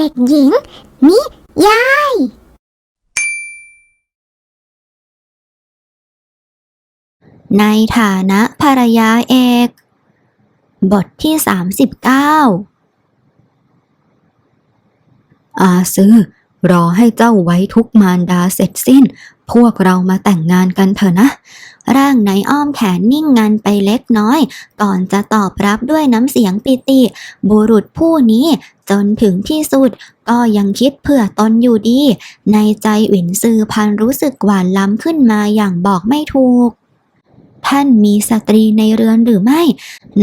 เด็กหญิง นิยาย ในฐานะภรรยาเอก บทที่ 39 อาซื้อรอให้เจ้าไว้ทุกมารดาเสร็จสิ้น พวกเรามาแต่งงานกันเถอะนะ ร่างในอ้อมแขนนิ่งงันไปเล็กน้อย ก่อนจะตอบรับด้วยน้ำเสียงปิติ บุรุษผู้นี้จนถึงที่สุดก็ยังคิดเผื่อตนอยู่ดี ในใจหวินซือพันรู้สึกหวานล้ำขึ้นมาอย่างบอกไม่ถูก ท่านมีสตรีในเรือนหรือไม่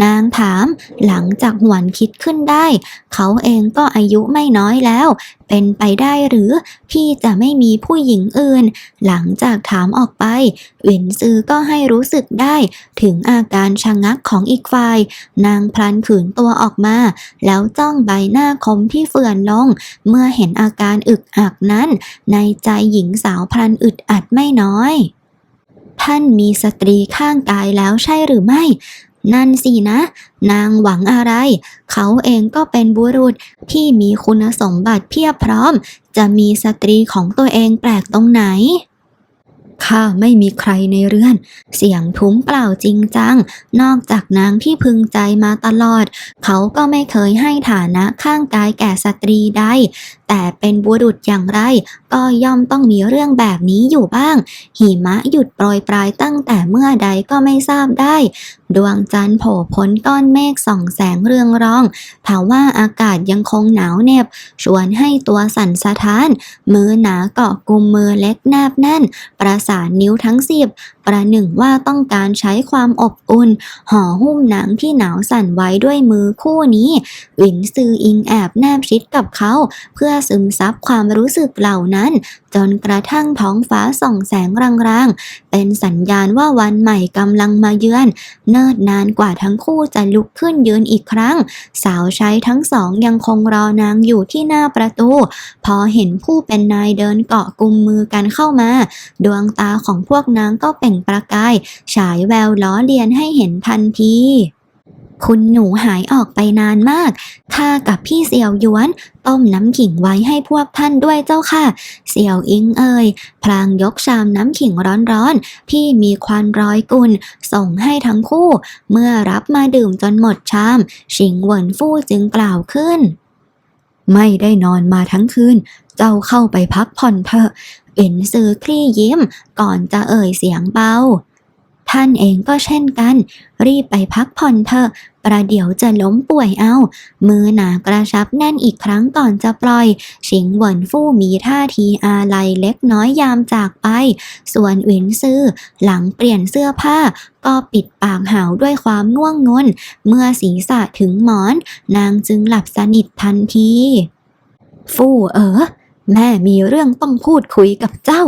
นางถาม หลังจากหวนคิดขึ้นได้ เขาเองก็อายุไม่น้อยแล้ว เป็นไปได้หรือที่จะไม่มีผู้หญิงอื่น หลังจากถามออกไปหวินซือก็ให้รู้สึกได้ถึงอาการชะงักของอีกฝ่าย นางพลันขืนตัวออกมา แล้วจ้องใบหน้าคมที่เฟื่อนลง เมื่อเห็นอาการอึกอักนั้น ในใจหญิงสาวพลันอึดอัดไม่น้อย ท่านมีสตรีข้างกายแล้วใช่หรือไม่ นั่นสินะ นางหวังอะไร เขาเองก็เป็นบุรุษที่มีคุณสมบัติเพียบพร้อม จะมีสตรีของตัวเองแปลกตรงไหนข้าไม่มีใครในเรือน เสียงทุ้มเปล่าจริงจัง นอกจากนางที่พึงใจมาตลอด เขาก็ไม่เคยให้ฐานะข้างกายแก่สตรีใดแต่เป็นบุรุษอย่างไร ก็ย่อมต้องมีเรื่องแบบนี้อยู่บ้าง หิมะหยุดโปรยปลายตั้งแต่เมื่อใดก็ไม่ทราบได้ ดวงจันทร์โผล่พ้นก้อนเมฆส่องแสงเรืองรองทว่าอากาศยังคงหนาวเหน็บ ชวนให้ตัวสั่นสะท้าน มือหนาเกาะกุมมือเล็กแนบแน่น ประสานนิ้วทั้งสิบ ประหนึ่งว่าต้องการใช้ความอบอุ่น ห่อหุ้มหนังที่หนาวสั่นไว้ด้วยมือคู่นี้หวินซืออิงแอบแนบชิดกับเขา เพื่อซึมซับความรู้สึกเหล่านั้น จนกระทั่งท้องฟ้าส่องแสงรางๆ เป็นสัญญาณว่าวันใหม่กำลังมาเยือน เนิ่นนานกว่าทั้งคู่จะลุกขึ้นยืนอีกครั้ง สาวใช้ทั้งสองยังคงรอนางอยู่ที่หน้าประตู พอเห็นผู้เป็นนายเดินเกาะกุมมือกันเข้ามา ดวงตาของพวกนางก็เปล่งประกาย ฉายแววล้อเลียนให้เห็นทันทีคุณหนูหายออกไปนานมาก ข้ากับพี่เสี่ยวหยวน ต้มน้ำขิงไว้ให้พวกท่านด้วยเจ้าค่ะ เสี่ยวอิงเอ่ย พลางยกชามน้ำขิงร้อนๆที่มีควันร้อยกุลส่งให้ทั้งคู่ เมื่อรับมาดื่มจนหมดชาม ชิงเหวินฟู่จึงกล่าวขึ้น ไม่ได้นอนมาทั้งคืน เจ้าเข้าไปพักผ่อนเถอะ อ็นซือคลี่ยิ้มก่อนจะเอ่ยเสียงเบา ท่านเองก็เช่นกัน รีบไปพักผ่อนเถอะประเดี๋ยวจะล้มป่วยเอา มือหนากระชับแน่นอีกครั้งก่อนจะปล่อย ชิงเหวินฟู่มีท่าทีอาลัยเล็กน้อยยามจากไป ส่วนหวินซื่อหลังเปลี่ยนเสื้อผ้า ก็ปิดปากหาวด้วยความง่วงงน เมื่อศีรษะถึงหมอน นางจึงหลับสนิททันที ฟู่เอ๋อ แม่มีเรื่องต้องพูดคุยกับเจ้า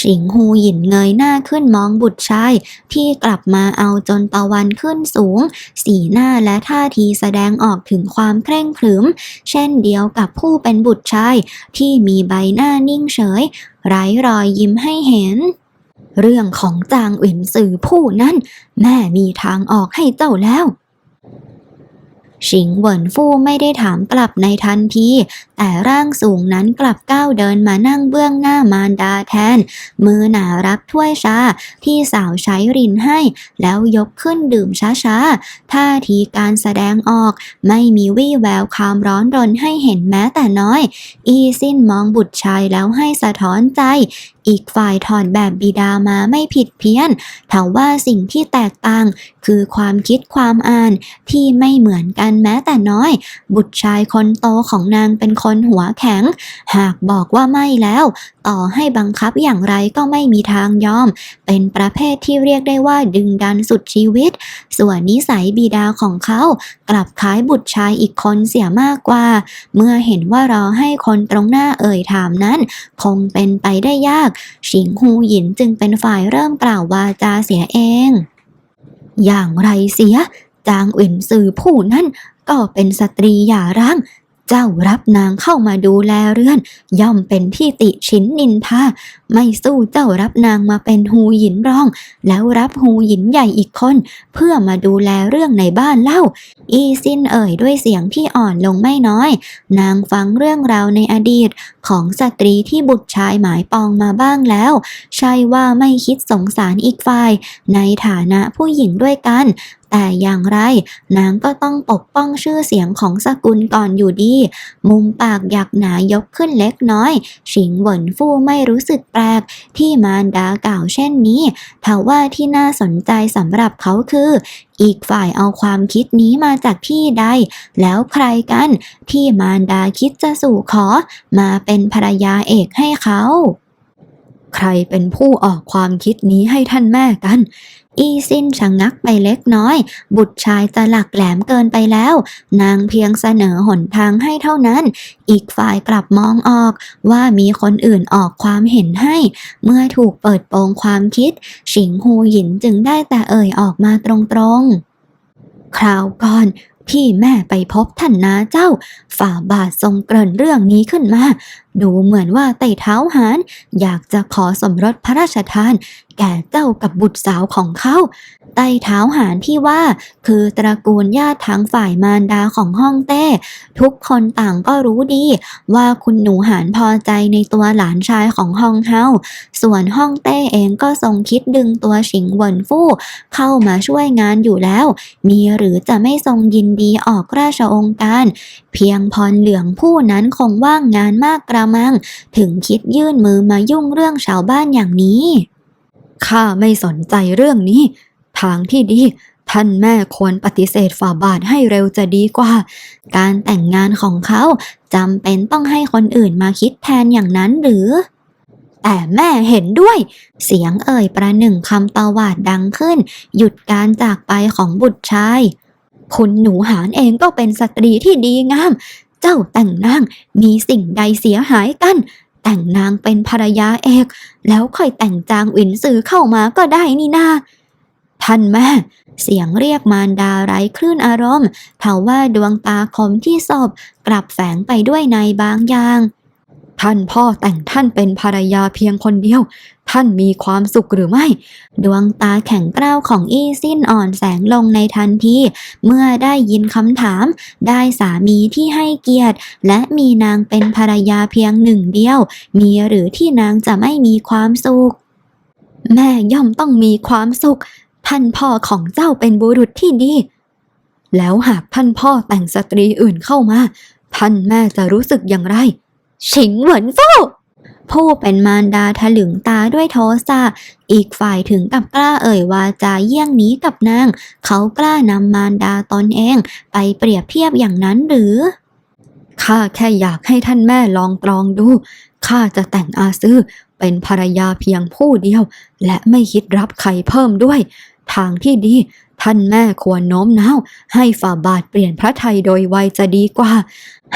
ชิงฮูหยินเงยหน้าขึ้นมองบุตรชาย ที่กลับมาเอาจนตะวันขึ้นสูง สีหน้าและท่าทีแสดงออกถึงความเคร่งขรึม เช่นเดียวกับผู้เป็นบุตรชาย ที่มีใบหน้านิ่งเฉย ไร้รอยยิ้มให้เห็น เรื่องของจางอินสื่อผู้นั้น แม่มีทางออกให้เจ้าแล้ว ชิงเหวินฟู่ไม่ได้ถามกลับในทันที แต่ร่างสูงนั้นกลับก้าวเดินมานั่งเบื้องหน้ามารดาแทน มือหนารับถ้วยชาที่สาวใช้รินให้ แล้วยกขึ้นดื่มช้าๆ ท่าทีการแสดงออก ไม่มีวี่แววความร้อนรนให้เห็นแม้แต่น้อย อีสิ้นมองบุตรชายแล้วให้สะท้อนใจ อีกฝ่ายถอดแบบบิดามาไม่ผิดเพี้ยนถาว่าสิ่งที่แตกต่าง คือความคิดความอ่านที่ไม่เหมือนกันแม้แต่น้อย บุตรชายคนโตของนางเป็นคนหัวแข็ง หากบอกว่าไม่แล้ว ต่อให้บังคับอย่างไรก็ไม่มีทางยอม เป็นประเภทที่เรียกได้ว่าดึงดันสุดชีวิต ส่วนนิสัยบิดาของเขา กลับคล้ายบุตรชายอีกคนเสียมากกว่า เมื่อเห็นว่ารอให้คนตรงหน้าเอ่ยถามนั้น คงเป็นไปได้ยากชิงฮูหยินจึงเป็นฝ่ายเริ่มกล่าววาจาเสียเอง อย่างไรเสีย จางอิ่นสื่อผู้นั้นก็เป็นสตรีหย่าร้าง เจ้ารับนางเข้ามาดูแลเรือน ย่อมเป็นที่ติชินนินทาไม่สู้เจ้ารับนางมาเป็นหูหยินรอง แล้วรับหูหยินใหญ่อีกคน เพื่อมาดูแลเรื่องในบ้านเล่า อีซินเอ่ยด้วยเสียงที่อ่อนลงไม่น้อย นางฟังเรื่องราวในอดีตของสตรีที่บุตรชายหมายปองมาบ้างแล้ว ใช่ว่าไม่คิดสงสารอีกฝ่าย ในฐานะผู้หญิงด้วยกัน แต่อย่างไร นางก็ต้องปกป้องชื่อเสียงของสกุลก่อนอยู่ดี มุมปากหยักหนายกขึ้นเล็กน้อยฉิงเหวินฟู่ไม่รู้สึกแปลก ที่มารดากล่าวเช่นนี้ทว่าที่น่าสนใจสำหรับเขาคือ อีกฝ่ายเอาความคิดนี้มาจากที่ใด แล้วใครกันที่มารดาคิดจะสู่ขอ มาเป็นภรรยาเอกให้เขา ใครเป็นผู้ออกความคิดนี้ให้ท่านแม่กัน อีซินชะงงักไปเล็กน้อย บุตรชายจะหลักแหลมเกินไปแล้ว นางเพียงเสนอหนทางให้เท่านั้น อีกฝ่ายกลับมองออกว่ามีคนอื่นออกความเห็นให้ เมื่อถูกเปิดโปงความคิดฉิงฮูหยินจึงได้แต่เอ่ยออกมาตรงๆ คราวก่อนพี่แม่ไปพบท่านนาเจ้า ฝ่าบาททรงเกริ่นเรื่องนี้ขึ้นมา ดูเหมือนว่าไต่เท้าหาน อยากจะขอสมรสพระราชทาน แก่เจ้ากับบุตรสาวของเขาไต่เท้าหานที่ว่า คือตระกูลญาติทางฝ่ายมารดาของฮ่องเต้ ทุกคนต่างก็รู้ดี ว่าคุณหนูหานพอใจในตัวหลานชายของฮ่องเฮาส่วนฮ่องเต้เองก็ทรงคิดดึงตัวฉิงเหวินฟู่เข้ามาช่วยงานอยู่แล้ว มีหรือจะไม่ทรงยินดีออกราชองค์การ เพียงพรเหลืองผู้นั้นคงว่างงานมากกระมัง ถึงคิดยื่นมือมายุ่งเรื่องชาวบ้านอย่างนี้ ข้าไม่สนใจเรื่องนี้ ทางที่ดี ท่านแม่ควรปฏิเสธฝ่าบาทให้เร็วจะดีกว่า การแต่งงานของเขาจำเป็นต้องให้คนอื่นมาคิดแทนอย่างนั้นหรือ แต่แม่เห็นด้วย เสียงเอ่ยประหนึ่งคำตาวาดดังขึ้น หยุดการจากไปของบุตรชายคุณหนูหานเองก็เป็นสตรีที่ดีงาม เจ้าแต่งนางมีสิ่งใดเสียหายกัน แต่งนางเป็นภรรยาเอก แล้วค่อยแต่งจางอินซือเข้ามาก็ได้นี่นาท่านแม่ เสียงเรียกมารดาไร้คลื่นอารมณ์เทว่าดวงตาคมที่สอบกลับแฝงไปด้วยในบางอย่าง ท่านพ่อแต่งท่านเป็นภรรยาเพียงคนเดียว ท่านมีความสุขหรือไม่ ดวงตาแข็งกร้าวของอี้สิ้นอ่อนแสงลงในทันที เมื่อได้ยินคำถาม ได้สามีที่ให้เกียรติ และมีนางเป็นภรรยาเพียงหนึ่งเดียว มีหรือที่นางจะไม่มีความสุข แม่ย่อมต้องมีความสุข ท่านพ่อของเจ้าเป็นบุรุษที่ดี แล้วหากท่านพ่อแต่งสตรีอื่นเข้ามา ท่านแม่จะรู้สึกอย่างไร ฉิงเหวินฟู่ผู้เป็นมารดาถลึงตาด้วยโทสะ อีกฝ่ายถึงกับกล้าเอ่ยวาจาเยี่ยงนี้กับนาง เขากล้านำมารดาตนเอง ไปเปรียบเทียบอย่างนั้นหรือ ข้าแค่อยากให้ท่านแม่ลองตรองดู ข้าจะแต่งอาซื้อเป็นภรรยาเพียงผู้เดียว และไม่คิดรับใครเพิ่มด้วย ทางที่ดี ท่านแม่ควรโน้มน้าว ให้ฝ่าบาทเปลี่ยนพระไทยโดยไวจะดีกว่า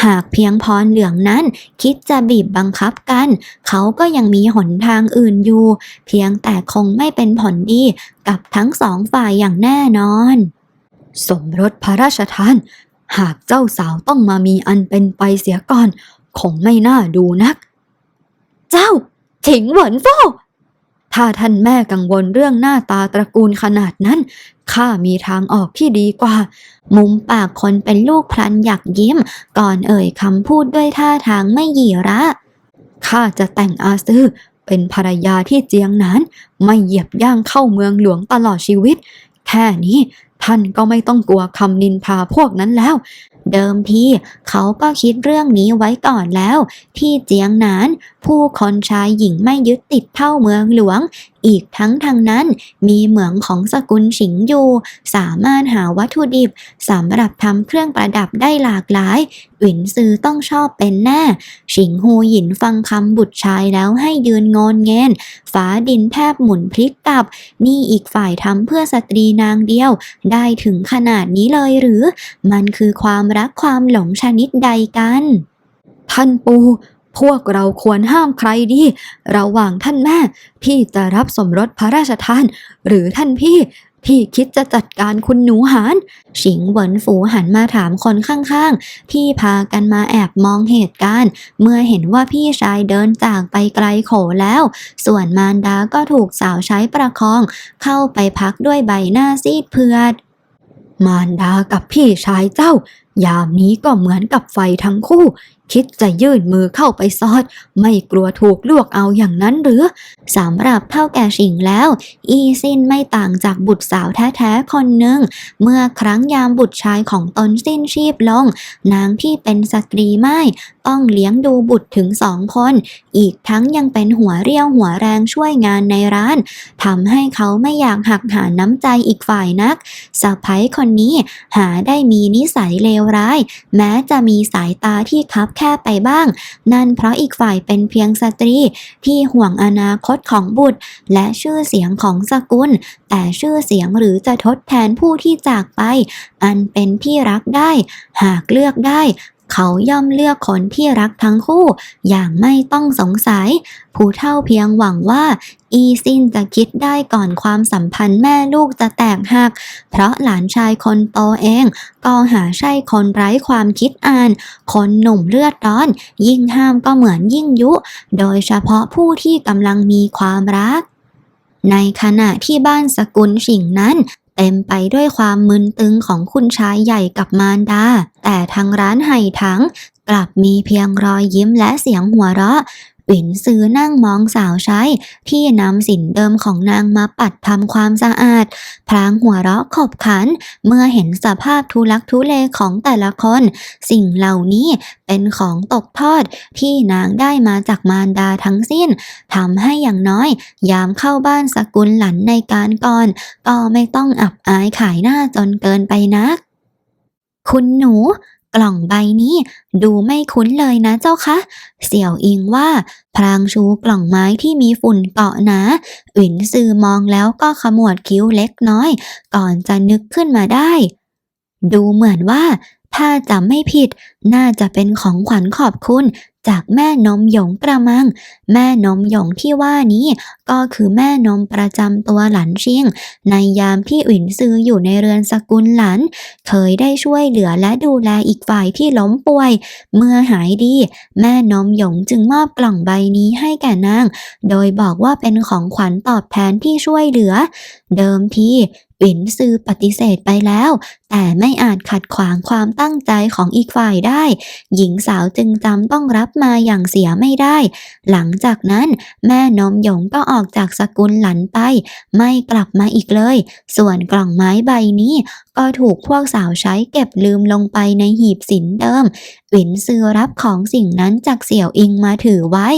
หากเพียงพรเหลืองนั้น คิดจะบีบบังคับกัน เขาก็ยังมีหนทางอื่นอยู่ เพียงแต่คงไม่เป็นผลดีกับทั้งสองฝ่ายอย่างแน่นอน สมรสพระราชทาน หากเจ้าสาวต้องมามีอันเป็นไปเสียก่อน คงไม่น่าดูนัก เจ้าถิงเหวินฟู ถ้าท่านแม่กังวลเรื่องหน้าตาตระกูลขนาดนั้น ข้ามีทางออกที่ดีกว่า มุมปากคนเป็นลูกพลันอยากยิ้ม ก่อนเอ่ยคำพูดด้วยท่าทางไม่หยี่ระข้าจะแต่งอาซื้อเป็นภรรยาที่เจียงหนานไม่เหยียบย่างเข้าเมืองหลวงตลอดชีวิต แค่นี้ท่านก็ไม่ต้องกลัวคำนินทาพวกนั้นแล้ว เดิมทีเขาก็คิดเรื่องนี้ไว้ก่อนแล้ว ที่เจียงหนาน ผู้คนชายหญิงไม่ยึดติดเท่าเมืองหลวง อีกทั้งทางนั้น มีเหมืองของสกุลฉิงอยู่ สามารถหาวัตถุดิบสำหรับทำเครื่องประดับได้หลากหลาย หวินซือต้องชอบเป็นแน่ ฉิงฮูหยินฟังคำบุตรชายแล้วให้ยืนงอนเงนฟ้าดินแทบหมุนพลิกกลับ นี่อีกฝ่ายทำเพื่อสตรีนางเดียว ได้ถึงขนาดนี้เลยหรือ มันคือความรักความหลงชนิดใดกัน ท่านปูพวกเราควรห้ามใครดี ระหว่างท่านแม่ที่จะรับสมรสพระราชทาน หรือท่านพี่ พี่คิดจะจัดการคุณหนูหานชิงเหวินฝูหันมาถามคนข้างๆ ที่พากันมาแอบมองเหตุการณ์ เมื่อเห็นว่าพี่ชายเดินจากไปไกลโขแล้ว ส่วนมารดาก็ถูกสาวใช้ประคอง เข้าไปพักด้วยใบหน้าซีดเผือด มารดากับพี่ชายเจ้ายามนี้ก็เหมือนกับไฟทั้งคู่ คิดจะยื่นมือเข้าไปซอด ไม่กลัวถูกลวกเอาอย่างนั้นหรือสำหรับเท่าแก่ฉิงแล้ว อีซินไม่ต่างจากบุตรสาวแท้ๆคนหนึ่ง เมื่อครั้งยามบุตรชายของตนสิ้นชีพลง นางที่เป็นสตรีไม่ต้องเลี้ยงดูบุตรถึงสองคน อีกทั้งยังเป็นหัวเรี่ยวหัวแรงช่วยงานในร้านทำให้เขาไม่อยากหักหาน้ำใจอีกฝ่ายนักสะพ้ยคนนี้หาได้มีนิสัยเลวร้าย แม้จะมีสายตาที่คับแคบไปบ้าง นั่นเพราะอีกฝ่ายเป็นเพียงสตรี ที่ห่วงอนาคตของบุตร และชื่อเสียงของสกุล แต่ชื่อเสียงหรือจะทดแทนผู้ที่จากไป อันเป็นที่รักได้ หากเลือกได้ เขาย่อมเลือกคนที่รักทั้งคู่ อย่างไม่ต้องสงสัย ผู้เท่าเพียงหวังว่า อีซินจะคิดได้ก่อนความสัมพันธ์แม่ลูกจะแตกหัก เพราะหลานชายคนโตเอง ก็หาใช่คนไร้ความคิดอ่าน คนหนุ่มเลือดร้อน ยิ่งห้ามก็เหมือนยิ่งยุ โดยเฉพาะผู้ที่กำลังมีความรักในขณะที่บ้านสกุลฉิงนั้น เต็มไปด้วยความมึนตึงของคุณชายใหญ่กับมารดา แต่ทางร้านไห่ถังกลับมีเพียงรอยยิ้มและเสียงหัวเราะ หวินซื้อนั่งมองสาวใช้ที่นำสินเดิมของนางมาปัดทำความสะอาด พลางหัวเราะขบขัน เมื่อเห็นสภาพทุลักทุเลของแต่ละคน สิ่งเหล่านี้เป็นของตกทอดที่นางได้มาจากมารดาทั้งสิ้นทำให้อย่างน้อย ยามเข้าบ้านสกุลหลันในการก่อน ก็ไม่ต้องอับอายขายหน้าจนเกินไปนักคุณหนู กล่องใบนี้ดูไม่คุ้นเลยนะเจ้าคะ เสี่ยวอิงว่าพลางชูกล่องไม้ที่มีฝุ่นเกาะหนาอวินซือมองแล้วก็ขมวดคิ้วเล็กน้อย ก่อนจะนึกขึ้นมาได้ ดูเหมือนว่า ถ้าจำไม่ผิด น่าจะเป็นของขวัญขอบคุณ จากแม่นมหยงกระมัง แม่นมหยงที่ว่านี้ ก็คือแม่นมประจำตัวหลันชิง ในยามที่อุ่นซืออยู่ในเรือนสกุลหลัน เคยได้ช่วยเหลือและดูแลอีกฝ่ายที่ล้มป่วย เมื่อหายดี แม่นมหยงจึงมอบกล่องใบนี้ให้แก่นาง โดยบอกว่าเป็นของขวัญตอบแทนที่ช่วยเหลือ เดิมที หวินซือปฏิเสธไปแล้ว แต่ไม่อาจขัดขวางความตั้งใจของอีกฝ่ายได้ หญิงสาวจึงจำต้องรับมาอย่างเสียไม่ได้ หลังจากนั้นแม่นมหยงก็ออกจากสกุลหลันไป ไม่กลับมาอีกเลย ส่วนกล่องไม้ใบนี้ก็ถูกพวกสาวใช้เก็บลืมลงไปในหีบสินเดิม หวินซือรับของสิ่งนั้นจากเสี่ยวอิงมาถือไว้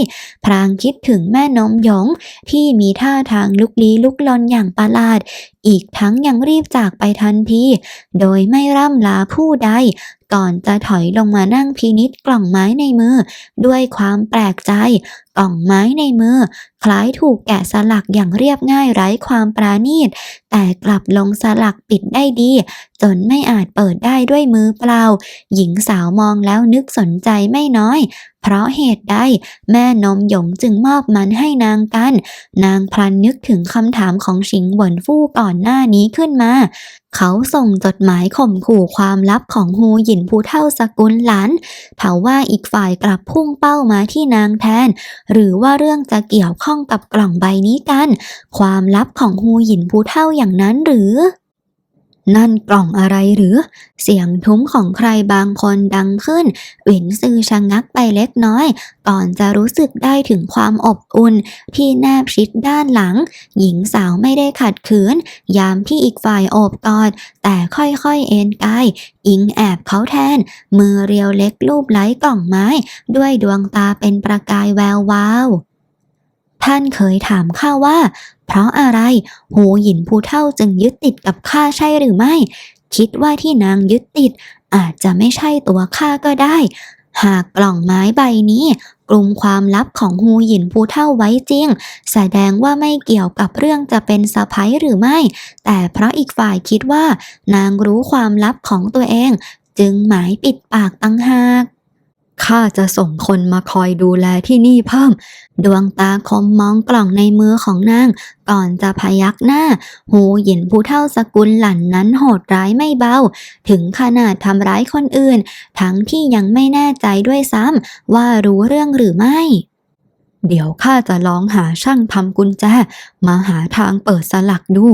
พรางคิดถึงแม่นมหยง ที่มีท่าทางลุกลี้ลุกลนอย่างประหลาด อีกทั้งยังรีบจากไปทันที โดยไม่ร่ำลาผู้ใด ก่อนจะถอยลงมานั่งพินิจกล่องไม้ในมือ ด้วยความแปลกใจ กล่องไม้ในมือ คล้ายถูกแกะสลักอย่างเรียบง่ายไร้ความปราณีต แต่กลับลงสลักปิดได้ดี จนไม่อาจเปิดได้ด้วยมือเปล่า หญิงสาวมองแล้วนึกสนใจไม่น้อย เพราะเหตุใด แม่นมหยงจึงมอบมันให้นางกัน นางพลันนึกถึงคำถามของชิงหวนฟู่ก่อนหน้านี้ขึ้นมาเขาส่งจดหมายข่มขู่ความลับของฮูหยินผู้เท่าสกุลหลานเผาว่าอีกฝ่ายกลับพุ่งเป้ามาที่นางแทนหรือว่าเรื่องจะเกี่ยวข้องกับกล่องใบนี้กัน ความลับของฮูหยินผู้เท่าอย่างนั้นหรือ นั่นกล่องอะไรหรือ เสียงทุ้มของใครบางคนดังขึ้น หวินซือชะงักไปเล็กน้อย ก่อนจะรู้สึกได้ถึงความอบอุ่น ที่แนบชิดด้านหลัง หญิงสาวไม่ได้ขัดขืน ยามที่อีกฝ่ายโอบกอด แต่ค่อยๆเอนกายอิงแอบเขาแทน มือเรียวเล็กลูบไล้กล่องไม้ ด้วยดวงตาเป็นประกายแวววาว ท่านเคยถามข้าว่า เพราะอะไรหูหยินผู้เท่าจึงยึดติดกับข้าใช่หรือไม่ คิดว่าที่นางยึดติด อาจจะไม่ใช่ตัวข้าก็ได้ หากกล่องไม้ใบนี้กลุ่มความลับของฮูหยินผู้เท่าไว้จริง แสดงว่าไม่เกี่ยวกับเรื่องจะเป็นสะพ้ยหรือไม่ แต่เพราะอีกฝ่ายคิดว่า นางรู้ความลับของตัวเอง จึงหมายปิดปากตั้งหาก ข้าจะส่งคนมาคอยดูแลที่นี่เพิ่ม ดวงตาคมมองกล่องในมือของนาง ก่อนจะพยักหน้า หูหยินผู้เท่าสกุลหลั่นนั้นโหดร้ายไม่เบา ถึงขนาดทำร้ายคนอื่น ทั้งที่ยังไม่แน่ใจด้วยซ้ำว่ารู้เรื่องหรือไม่ เดี๋ยวข้าจะลองหาช่างทำกุญแจ มาหาทางเปิดสลักดู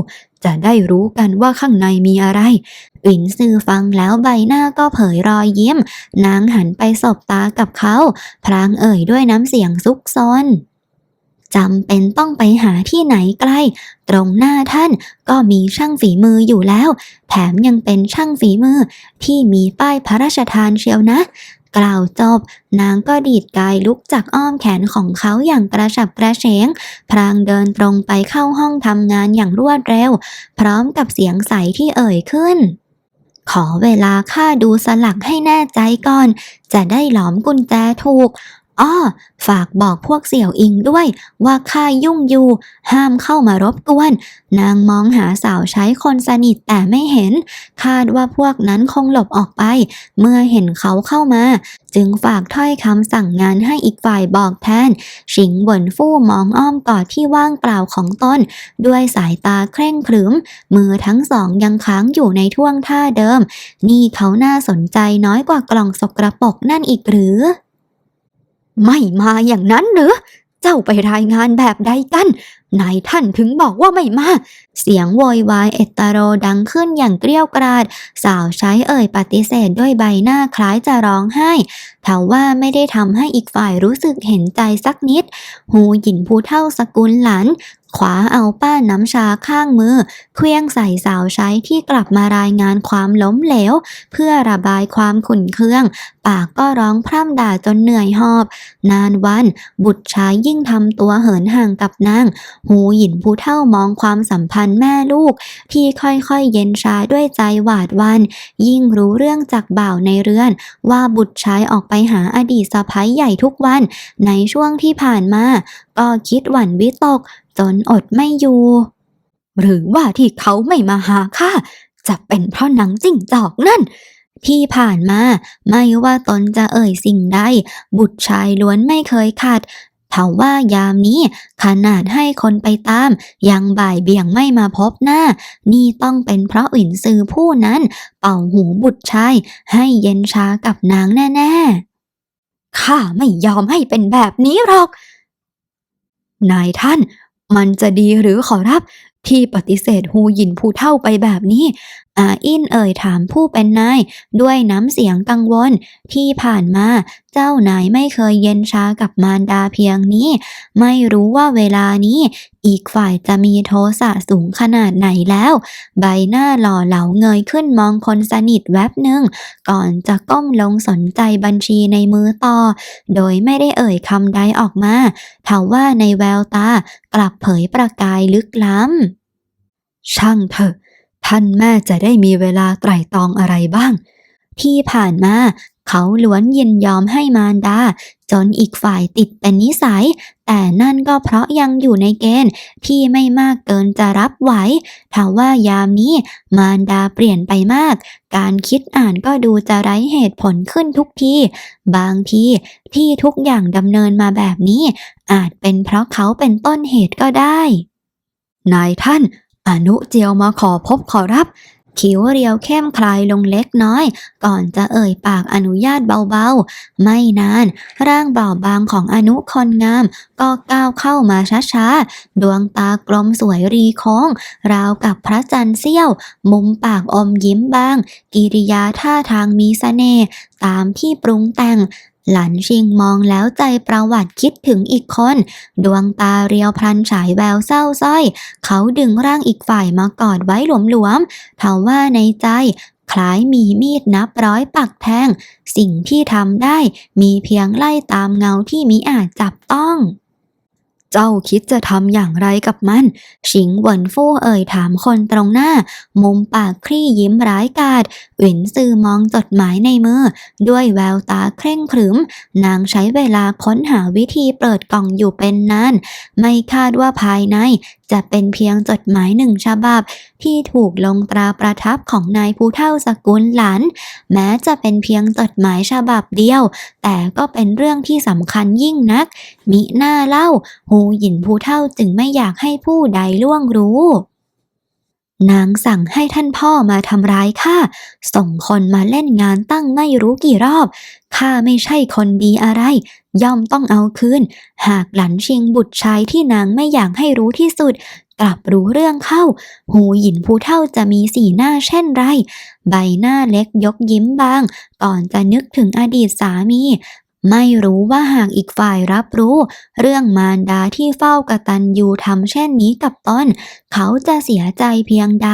จะได้รู้กันว่าข้างในมีอะไร อินซือฟังแล้วใบหน้าก็เผยรอยยิ้ม นางหันไปสบตากับเขา พลางเอ่ยด้วยน้ำเสียงซุกซนจำเป็นต้องไปหาที่ไหนใกล้ ตรงหน้าท่านก็มีช่างฝีมืออยู่แล้ว แถมยังเป็นช่างฝีมือที่มีป้ายพระราชทานเชียวนะ กล่าวจบ นางก็ดีดกายลุกจากอ้อมแขนของเขาอย่างกระฉับกระเฉงพรางเดินตรงไปเข้าห้องทำงานอย่างรวดเร็ว พร้อมกับเสียงใสที่เอ่ยขึ้น ขอเวลาข้าดูสลักให้แน่ใจก่อน จะได้หลอมกุญแจถูก อ้อฝากบอกพวกเสี่ยวอิงด้วย ว่าข้ายุ่งอยู่ ห้ามเข้ามารบกวน นางมองหาสาวใช้คนสนิทแต่ไม่เห็น คาดว่าพวกนั้นคงหลบออกไป เมื่อเห็นเขาเข้ามา จึงฝากถ้อยคำสั่งงานให้อีกฝ่ายบอกแทน ชิงเหวินฟู่มองอ้อมกอดที่ว่างเปล่าของตนด้วยสายตาเคร่งครึม มือทั้งสองยังค้างอยู่ในท่วงท่าเดิม นี่เขาน่าสนใจน้อยกว่ากล่องสกรปรกนั่นอีกหรือ ไม่มาอย่างนั้นหรือเจ้าไปรายงานแบบใดกัน นายท่านถึงบอกว่าไม่มา เสียงโวยวายเอตตาโรดังขึ้นอย่างเกลี้ยวกราด สาวใช้เอ่ยปฏิเสธด้วยใบหน้าคล้ายจะร้องไห้ทว่าไม่ได้ทำให้อีกฝ่ายรู้สึกเห็นใจสักนิด หูหยินผู้เท่าสกุลหลาน ขวาเอาป้าน้ำชาข้างมือเคลี้ยงใส่สาวใช้ที่กลับมารายงานความล้มเหลว เพื่อระบายความขุ่นเคือง ปากก็ร้องพร่ำด่าจนเหนื่อยหอบ นานวัน บุตรชายยิ่งทำตัวเหินห่างกับนาง หูหยินผู้เท่ามองความสัมพันธ์แม่ลูก ที่ค่อยๆเย็นชาด้วยใจหวาดวัน ยิ่งรู้เรื่องจากบ่าวในเรือน ว่าบุตรชายออกไปหาอดีตสะพ้ยใหญ่ทุกวัน ในช่วงที่ผ่านมา ก็คิดหวั่นวิตก จนอดไม่อยู่ หรือว่าที่เขาไม่มาหาข้าจะเป็นเพราะหนังจิ้งจอกนั่น ที่ผ่านมาไม่ว่าตนจะเอ่ยสิ่งใด บุตรชายล้วนไม่เคยขัดเท่าว่ายามนี้ขนาดให้คนไปตาม ยังบ่ายเบี่ยงไม่มาพบหน้า นี่ต้องเป็นเพราะอินซือผู้นั้น เป่าหูบุตรชาย ให้เย็นชากับนางแน่ๆข้าไม่ยอมให้เป็นแบบนี้หรอก นายท่าน มันจะดีหรือขอรับที่ปฏิเสธฮูหยินผู้เท่าไปแบบนี้อาอินเอ่ยถามผู้เป็นนาย ด้วยน้ำเสียงกังวลที่ผ่านมา เจ้านายไม่เคยเย็นชากับมารดาเพียงนี้ ไม่รู้ว่าเวลานี้ อีกฝ่ายจะมีโทสะสูงขนาดไหนแล้ว ใบหน้าหล่อเหลาเงยขึ้นมองคนสนิทแวบหนึ่ง ก่อนจะก้มลงสนใจบัญชีในมือต่อ โดยไม่ได้เอ่ยคำใดออกมาทว่าในแววตากลับเผยประกายลึกล้ำช่างเถอะ ท่านแม่จะได้มีเวลาไตร่ตรองอะไรบ้าง ที่ผ่านมาเขาล้วนยินยอมให้มารดา จนอีกฝ่ายติดเป็นนิสัย แต่นั่นก็เพราะยังอยู่ในเกณฑ์ที่ไม่มากเกินจะรับไหวทว่ายามนี้มารดาเปลี่ยนไปมาก การคิดอ่านก็ดูจะไร้เหตุผลขึ้นทุกที บางทีที่ทุกอย่างดำเนินมาแบบนี้ อาจเป็นเพราะเขาเป็นต้นเหตุก็ได้ นายท่าน อนุเจียวมาขอพบขอรับ คิ้วเรียวเข้มคลายลงเล็กน้อย ก่อนจะเอ่ยปากอนุญาตเบาๆ ไม่นาน ร่างเบาบางของอนุคนงาม ก็ก้าวเข้ามาช้าๆ ดวงตากลมสวยรีโค้ง ราวกับพระจันทร์เสี้ยว มุมปากอมยิ้มบาง กิริยาท่าทางมีเสน่ห์ตามที่ปรุงแต่ง หลันชิงมองแล้วใจประวัติคิดถึงอีกคน ดวงตาเรียวพลันฉายแววเศร้าสร้อย เขาดึงร่างอีกฝ่ายมากอดไว้หลวมๆทว่าในใจ คล้ายมีมีดนับร้อยปักแทง สิ่งที่ทำได้มีเพียงไล่ตามเงาที่มิอาจจับต้อง เจ้าคิดจะทำอย่างไรกับมัน ชิงเหวินฟู่เอ่ยถามคนตรงหน้า มุมปากครี่ยิ้มร้ายกาจหวินซือมองจดหมายในมือ ด้วยแววตาเคร่งขรึม นางใช้เวลาค้นหาวิธีเปิดกล่องอยู่เป็นนาน ไม่คาดว่าภายใน จะเป็นเพียงจดหมายหนึ่งฉบับ ที่ถูกลงตราประทับของนายผู้เฒ่าสกุลหลาน แม้จะเป็นเพียงจดหมายฉบับเดียว แต่ก็เป็นเรื่องที่สำคัญยิ่งนัก มิหน้าเล่า หูหยินผู้เฒ่าจึงไม่อยากให้ผู้ใดล่วงรู้ นางสั่งให้ท่านพ่อมาทำร้ายข้า ส่งคนมาเล่นงานตั้งไม่รู้กี่รอบ ข้าไม่ใช่คนดีอะไร ย่อมต้องเอาคืน หากหลันชิงบุตรชายที่นางไม่อยากให้รู้ที่สุด กลับรู้เรื่องเข้า หูหยินผู้เท่าจะมีสีหน้าเช่นไร ใบหน้าเล็กยกยิ้มบาง ก่อนจะนึกถึงอดีตสามี ไม่รู้ว่าหากอีกฝ่ายรับรู้ เรื่องมารดาที่เฝ้ากตันยูทำเช่นนี้กับตนเขาจะเสียใจเพียงใด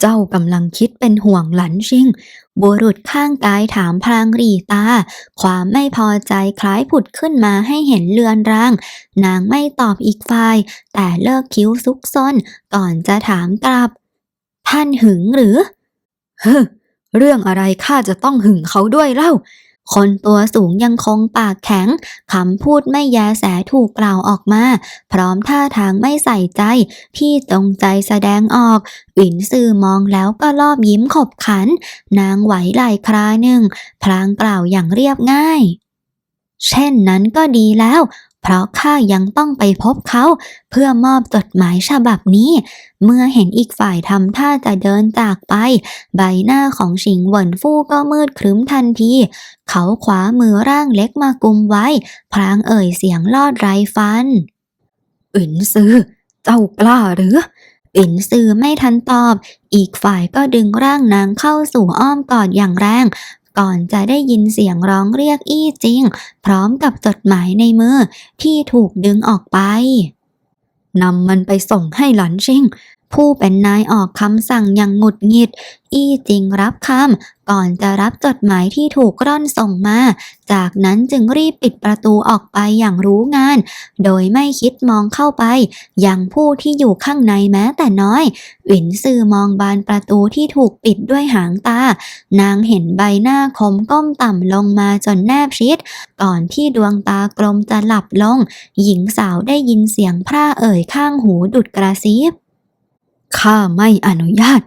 เจ้ากำลังคิดเป็นห่วงหลันชิง บุรุษข้างกายถามพลางรีตา ความไม่พอใจคล้ายผุดขึ้นมาให้เห็นเลือนราง นางไม่ตอบอีกฝ่าย แต่เลิกคิ้วซุกซนก่อนจะถามกลับ ท่านหึงหรือ เฮ้อเรื่องอะไรข้าจะต้องหึงเขาด้วยเล่า คนตัวสูงยังคงปากแข็ง คำพูดไม่แยแสถูกกล่าวออกมา พร้อมท่าทางไม่ใส่ใจที่จงใจแสดงออกวินซื่อมองแล้วก็รอบยิ้มขบขัน นางไหวไหลคราหนึ่ง พลางกล่าวอย่างเรียบง่าย เช่นนั้นก็ดีแล้ว เพราะข้ายังต้องไปพบเขา เพื่อมอบจดหมายฉบับนี้ เมื่อเห็นอีกฝ่ายทำท่าจะเดินจากไป ใบหน้าของชิงเหวินฟู่ก็มืดครึ้มทันที เขาขวามือร่างเล็กมากุมไว้ พลางเอ่ยเสียงลอดไรฟันอินซือเจ้ากล้าหรืออินซือไม่ทันตอบ อีกฝ่ายก็ดึงร่างนางเข้าสู่อ้อมกอดอย่างแรง ก่อนจะได้ยินเสียงร้องเรียกอี้จริง พร้อมกับจดหมายในมือที่ถูกดึงออกไปนำมันไปส่งให้หลันชิง ผู้เป็นนายออกคำสั่งอย่างหงุดหงิด อี้จริงรับคำก่อนจะรับจดหมายที่ถูกร่อนส่งมา จากนั้นจึงรีบปิดประตูออกไปอย่างรู้งาน โดยไม่คิดมองเข้าไป ยังผู้ที่อยู่ข้างในแม้แต่น้อยหวินซือมองบานประตูที่ถูกปิดด้วยหางตา นางเห็นใบหน้าคมก้มต่ำลงมาจนแนบชิด ก่อนที่ดวงตากลมจะหลับลง หญิงสาวได้ยินเสียงพร่าเอ่ยข้างหูดุดกระซิบ ข้าไม่อนุญาต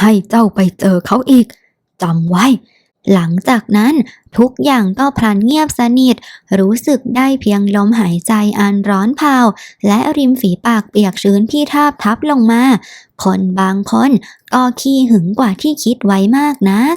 ให้เจ้าไปเจอเขาอีกจำไว้ หลังจากนั้นทุกอย่างก็พลันเงียบสนิท รู้สึกได้เพียงลมหายใจอันร้อนเผาและริมฝีปากเปียกชื้นที่ทาบทับลงมา คนบางคนก็ขี้หึงกว่าที่คิดไว้มากนัก